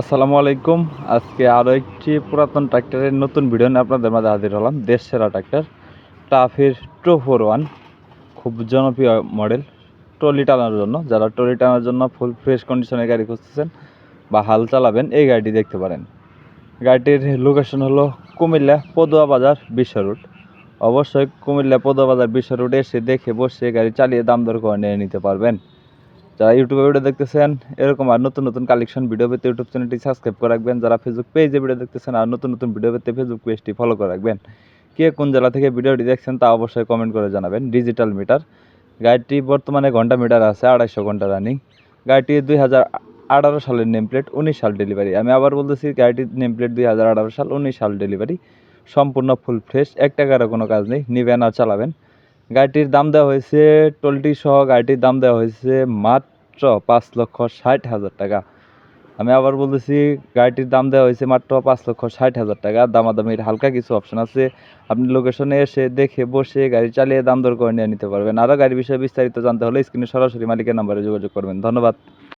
আসসালামু আলাইকুম। আজকে আরও একটি পুরাতন ট্রাক্টরের নতুন ভিডিও নিয়ে আপনাদের মাঝে হাজির হলাম। দেশ সেরা ট্রাক্টর টাফের টু ফোর ওয়ান খুব জনপ্রিয় মডেল ট্রলি টানার জন্য। যারা ট্রলি টানার জন্য ফুল ফ্রেশ কন্ডিশনের গাড়ি খুঁজতেছেন বা হাল চালাবেন, এই গাড়িটি দেখতে পারেন। গাড়িটির লোকেশন হলো কুমিল্লা পদুয়া বাজার বিশ্ব রুট অবশ্যই কুমিল্লা পদুয়া বাজার বিশ্ব রুটে এসে দেখে বসে গাড়ি চালিয়ে দাম দর করে নিয়ে নিতে পারবেন। যারা ইউটিউবে ভিডিও দেখতেছেন, এরকম আর নতুন নতুন কালেকশন ভিডিও পেতে ইউটিউব চ্যানেলটি সাবস্ক্রাইব করে রাখবেন। যারা ফেসবুক পেজে ভিডিও দেখতেছেন আর নতুন নতুন ভিডিও পেতে ফেসবুক পেজটি ফলো করে রাখবেন। কে কোন জেলা থেকে ভিডিওটি দেখছেন তা অবশ্যই কমেন্ট করে জানাবেন। ডিজিটাল মিটার গাড়িটি বর্তমানে ঘণ্টা মিটার আছে, আড়াইশো ঘণ্টা রানিং গাড়িটি দুই হাজার আঠারো সালের নেম প্লেট উনিশ সাল ডেলিভারি আমি আবার বলতেছি, গাড়িটির নেম প্লেট দুই হাজার আঠারো সাল, উনিশ সাল ডেলিভারি সম্পূর্ণ ফুল ফ্রেশ এক টাকারও কোনো কাজ নেই, নিবেন আর চালাবেন। গাড়িটির দাম দেওয়া হয়েছে টোলটি সহ গাড়িটির দাম দেওয়া হয়েছে মাত্র পাঁচ লক্ষ ষাট হাজার টাকা। আমি আবার বলতেছি, গাড়িটির দাম দেওয়া হয়েছে মাত্র পাঁচ লক্ষ ষাট হাজার টাকা। দামাদামির হালকা কিছু অপশন আছে। আপনি লোকেশনে এসে দেখে বসে গাড়ি চালিয়ে দাম দর করে নিয়ে নিতে পারবেন। আরও গাড়ির বিষয়ে বিস্তারিত জানতে হলে স্ক্রিনে সরাসরি মালিকের নাম্বারে যোগাযোগ করবেন। ধন্যবাদ।